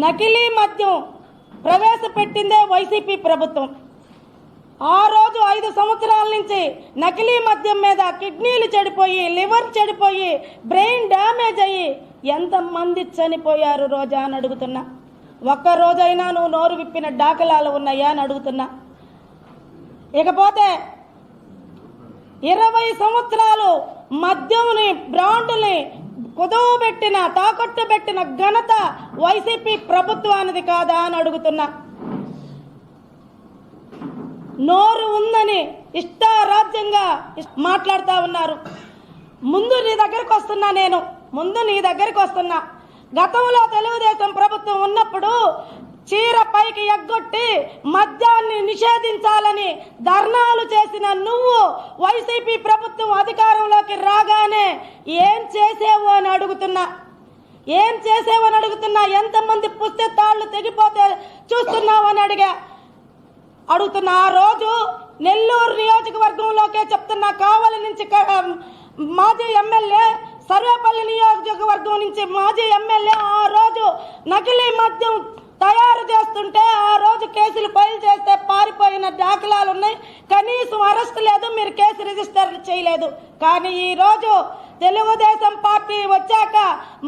నకిలీ మద్యం ప్రవేశపెట్టిందే వైసీపీ ప్రభుత్వం. ఆ రోజు ఐదు సంవత్సరాల నుంచి నకిలీ మద్యం మీద కిడ్నీలు చెడిపోయి లివర్ చెడిపోయి బ్రెయిన్ డ్యామేజ్ అయ్యి ఎంతమంది చనిపోయారు రోజా అని అడుగుతున్నా. ఒక్క రోజైనా నువ్వు నోరు విప్పిన డాకలాలు ఉన్నాయా అని అడుగుతున్నా. ఇకపోతే ఇరవై సంవత్సరాలు మద్యంని బ్రాండ్ కుదువు పెట్టిన తాకట్టు పెట్టిన ఘనత వైసీపీ ప్రభుత్వానిది కాదా అని అడుగుతున్నా. నోరు ఉందని ఇష్టారాజ్యంగా మాట్లాడుతూ ఉన్నారు. ముందు నీ దగ్గరకు వస్తున్నా నేను. ముందు నీ దగ్గరకు వస్తున్నా. గతంలో తెలుగుదేశం ప్రభుత్వం ఉన్నప్పుడు చీర పైకి ఎగ్గొట్టి మద్యాన్ని నిషేధించాలని ధర్నాలు చేసిన నువ్వు వైసీపీ ప్రభుత్వం అధికారంలోకి రాగానే ఏం చేసేవు అని అడుగుతున్నా ఏం చేసేవని అడుగుతున్నా ఎంతమంది పుస్తె తాళ్ళు తెగిపోతే చూస్తున్నావు అని అడిగా. అడుగుతున్నా ఆ రోజు నెల్లూరు నియోజకవర్గంలోకే చెప్తున్నా కావలి నుంచి మాజీ ఎమ్మెల్యే సర్వేపల్లి నియోజకవర్గం నుంచి మాజీ ఎమ్మెల్యే ఆ రోజు నకిలీ మద్యం తయారు చేస్తుంటే ఆ రోజు కేసులు ఫైల్ చేస్తే పారిపోయిన దాఖలాలు ఉన్నాయి కనీసం అరెస్ట్ లేదు మీరు కేసు రిజిస్టర్ చేయలేదు. కానీ ఈ రోజు తెలుగుదేశం పార్టీ వచ్చాక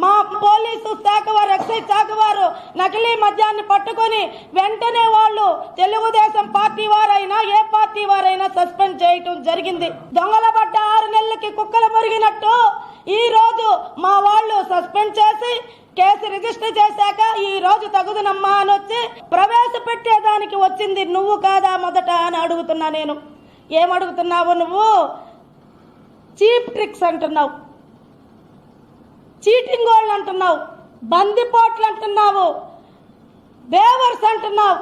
మా పోలీసు శాఖ వారు ఎక్సైజ్ శాఖ వారు నకిలీ మద్యాన్ని పట్టుకొని వెంటనే వాళ్ళు తెలుగుదేశం పార్టీ వారైనా ఏ పార్టీ వారైనా సస్పెండ్ చేయటం జరిగింది. దొంగల పడ్డ ఆరు నెలలకి కుక్కలు మురిగినట్టు ఈ రోజు మా వాళ్ళు సస్పెండ్ చేసి కేసు రిజిస్టర్ చేశాక ఈ రోజు తగుదనమ్మా అని వచ్చి ప్రవేశపెట్టేదానికి వచ్చింది నువ్వు కాదా మొదట అని అడుగుతున్నా నేను. ఏమడుగుతున్నావు నువ్వు? చీప్ ట్రిక్స్ అంటున్నావు. చీటింగ్ వాళ్ళు అంటున్నావు. బందిపోట్లు అంటున్నావు. బేవర్స్ అంటున్నావు.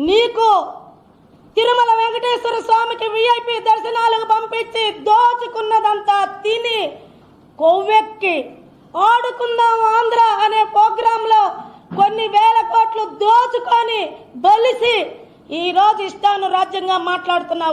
నీకు తిరుమల వెంకటేశ్వర స్వామికి విఐపి దర్శనాలకు పంపించి దోచుకున్నదంతా తిని కొవ్వెక్కి ఆడుకుందాం ఆంధ్ర అనే ప్రోగ్రాంలో కొన్ని వేల కోట్లు దోచుకొని బలిసి ఈ రోజు ఇష్టాను రాజ్యంగా మాట్లాడుతున్నావు.